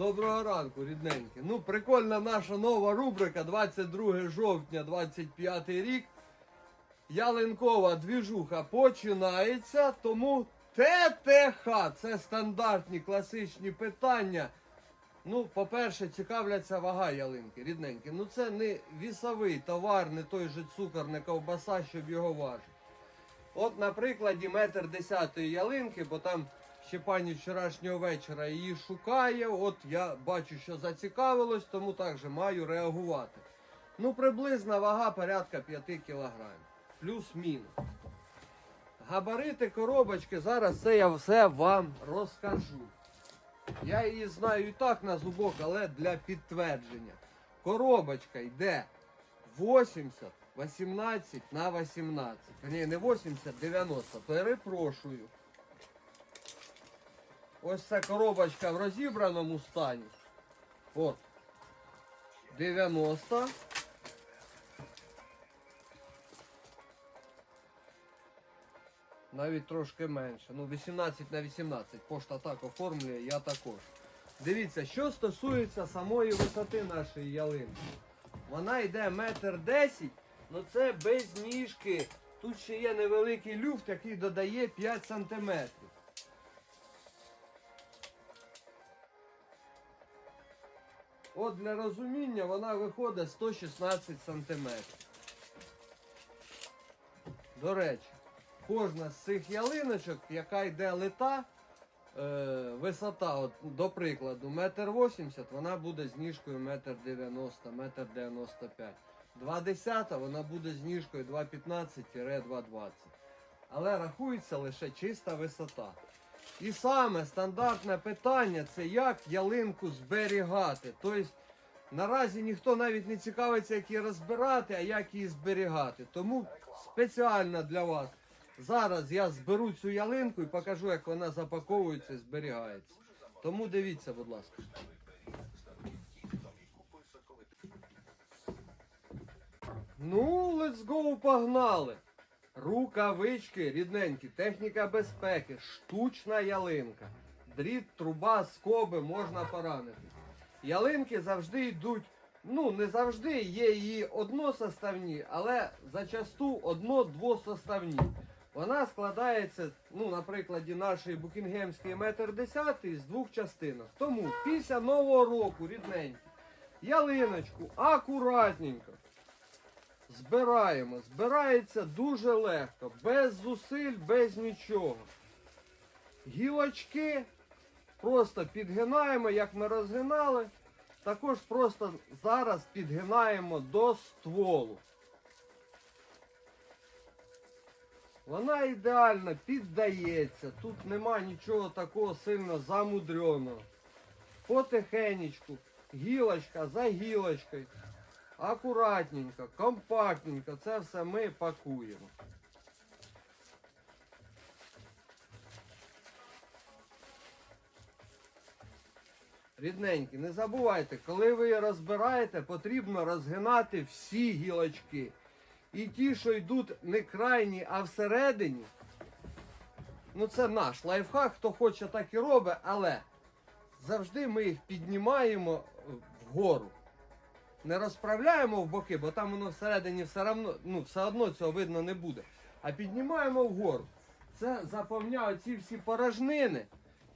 Доброго ранку, рідненькі. Ну, прикольна наша нова рубрика 22 жовтня 25 рік. Ялинкова двіжуха починається, тому ТТХ це стандартні класичні питання. Ну, по-перше, цікавляться вага ялинки, рідненькі. Ну це не вісовий товар, не той же цукор, не ковбаса, щоб його важити. От на прикладі метр десятої ялинки, бо там ще пані вчорашнього вечора її шукає. От я бачу, що зацікавилось, тому також маю реагувати. Ну, приблизна вага порядка 5 кілограмів. Плюс-мінус. Габарити коробочки, зараз це я все вам розкажу. Я її знаю і так на зубок, але для підтвердження. Коробочка йде 80, 18 на 18. Ні, не 80, 90. Перепрошую. Ось ця коробочка в розібраному стані. От. 90. Навіть трошки менше. Ну, 18 на 18. Пошта так оформлює, я також. Дивіться, що стосується самої висоти нашої ялинки. Вона йде метр десять, але це без ніжки. Тут ще є невеликий люфт, який додає 5 сантиметрів. От для розуміння вона виходить 116 сантиметрів. До речі, кожна з цих ялиночок, яка йде лита, е, висота, от, до прикладу, метр вісімдесят, вона буде з ніжкою метр дев'яносто, метр дев'яносто п'ять. Вона буде з ніжкою 2,15-2,20. Але рахується лише чиста висота. І саме стандартне питання це як ялинку зберігати. Тобто наразі ніхто навіть не цікавиться, як її розбирати, а як її зберігати. Тому спеціально для вас зараз я зберу цю ялинку і покажу, як вона запаковується і зберігається. Тому дивіться, будь ласка. Ну, let's go, погнали! Рукавички рідненькі, техніка безпеки, штучна ялинка, дріт, труба, скоби можна поранити. Ялинки завжди йдуть, ну не завжди є її односоставні, але зачасту одно-двосоставні. Вона складається, ну, на прикладі нашої букінгемської метр десятий з двох частинок. Тому після нового року, рідненькі, ялиночку акуратненько збираємо. Збирається дуже легко, без зусиль, без нічого. Гілочки просто підгинаємо, як ми розгинали. Також просто зараз підгинаємо до стволу. Вона ідеально піддається. Тут нема нічого такого сильно замудреного. Потихенечку, гілочка за гілочкою. Акуратненько, компактненько, це все ми пакуємо. Рідненькі, не забувайте, коли ви розбираєте, потрібно розгинати всі гілочки. І ті, що йдуть не крайні, а всередині. Ну це наш лайфхак, хто хоче, так і робить, але завжди ми їх піднімаємо вгору не розправляємо в боки, бо там воно всередині все одно, ну, все одно цього видно не буде. А піднімаємо вгору. Це заповняє ці всі порожнини.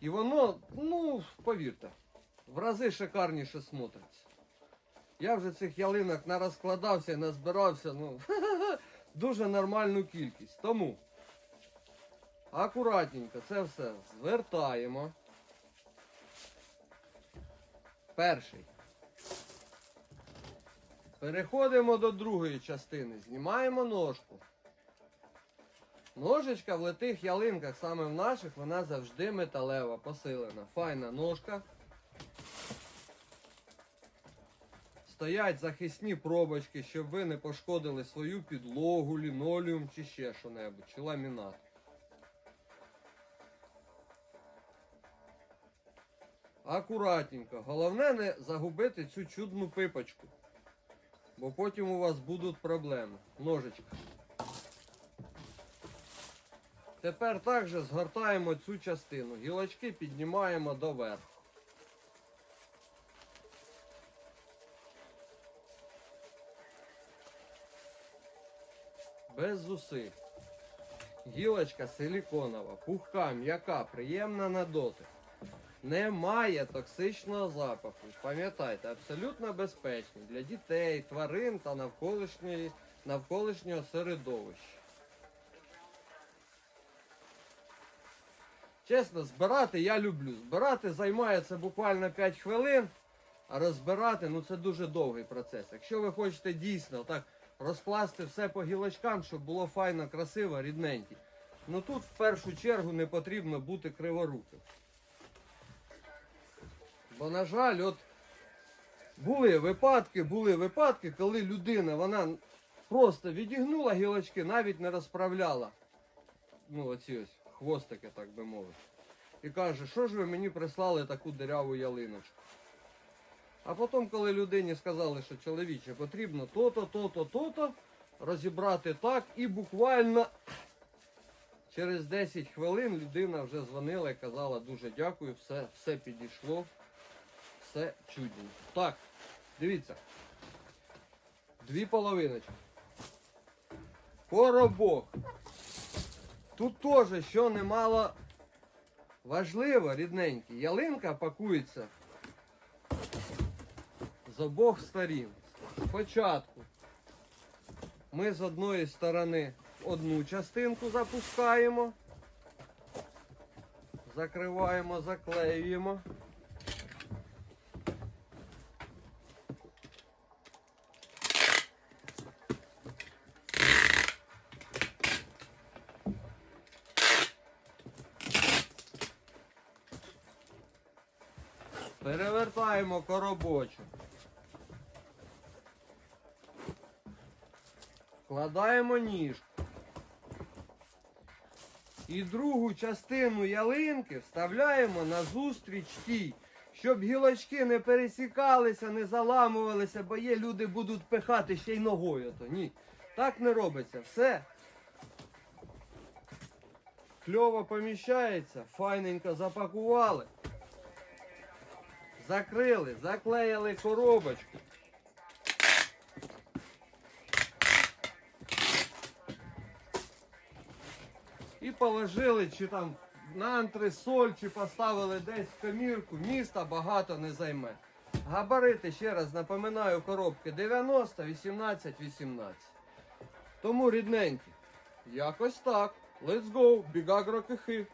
І воно, ну, повірте, в рази шикарніше смотриться. Я вже цих ялинок нарозкладався і назбирався, ну, дуже нормальну кількість. Тому акуратненько це все звертаємо. Перший. Переходимо до другої частини. Знімаємо ножку. Ножичка в литих ялинках, саме в наших, вона завжди металева, посилена. Файна ножка. Стоять захисні пробочки, щоб ви не пошкодили свою підлогу, лінолеум чи ще що-небудь, чи ламінат. Акуратненько. Головне не загубити цю чудну пипочку бо потім у вас будуть проблеми. Ножечка. Тепер також згортаємо цю частину. Гілочки піднімаємо доверху. Без зусиль. Гілочка силіконова, пухка, м'яка, приємна на дотик. Немає токсичного запаху. Пам'ятайте, абсолютно безпечні для дітей, тварин та навколишньої, навколишнього середовища. Чесно, збирати я люблю. Збирати займає це буквально 5 хвилин, а розбирати ну це дуже довгий процес. Якщо ви хочете дійсно так розкласти все по гілочкам, щоб було файно, красиво, рідненько, ну тут в першу чергу не потрібно бути криворуким. Бо, на жаль, от були випадки, були випадки, коли людина вона просто відігнула гілочки, навіть не розправляла. Ну, оці ось хвостики, так би мовити. І каже, що ж ви мені прислали таку деряву ялиночку. А потім, коли людині сказали, що чоловіче потрібно то-то, то-то, то-то, розібрати так, і буквально через 10 хвилин людина вже дзвонила і казала дуже дякую, все, все підійшло, все чудно. Так, дивіться. Дві половиночки. Коробок. Тут теж, що немало важливо, рідненький, ялинка пакується з обох сторін. Спочатку ми з одної сторони одну частинку запускаємо, закриваємо, заклеюємо. Перевертаємо коробочок. Вкладаємо ніжку. І другу частину ялинки вставляємо на зустріч тій, щоб гілочки не пересікалися, не заламувалися, бо є люди будуть пихати ще й ногою. То ні. Так не робиться. Все. Кльово поміщається, файненько запакували. Закрили, заклеїли коробочку. І положили чи там на антресоль, чи поставили десь в комірку. Міста багато не займе. Габарити, ще раз напоминаю, коробки 90, 18, 18. Тому рідненькі. Якось так. Let's go, бігагро кихи.